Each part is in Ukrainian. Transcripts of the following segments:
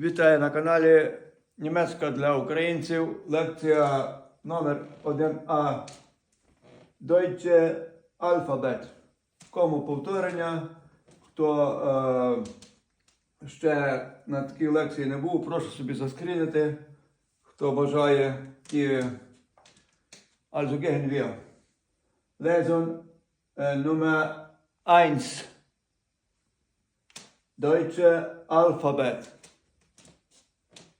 Вітаю на каналі Німецька для українців. Лекція номер 1А. Deutsche Alphabet. Кому повторення? Хто е, ще на такій лекції не був, прошу собі заскрінити. Хто бажає ті Also gehen wir. Lesung äh, Nummer 1. Deutsche Alphabet.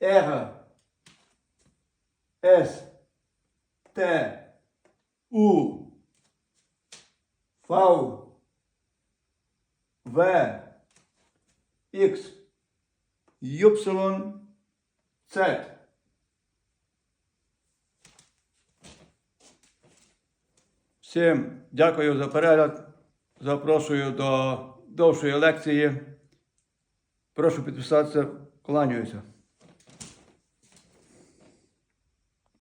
R, S, T, U, V, V, X, Y, Z. Всім дякую за перегляд. Запрошую до довшої лекції. Прошу підписатися, кланяюся.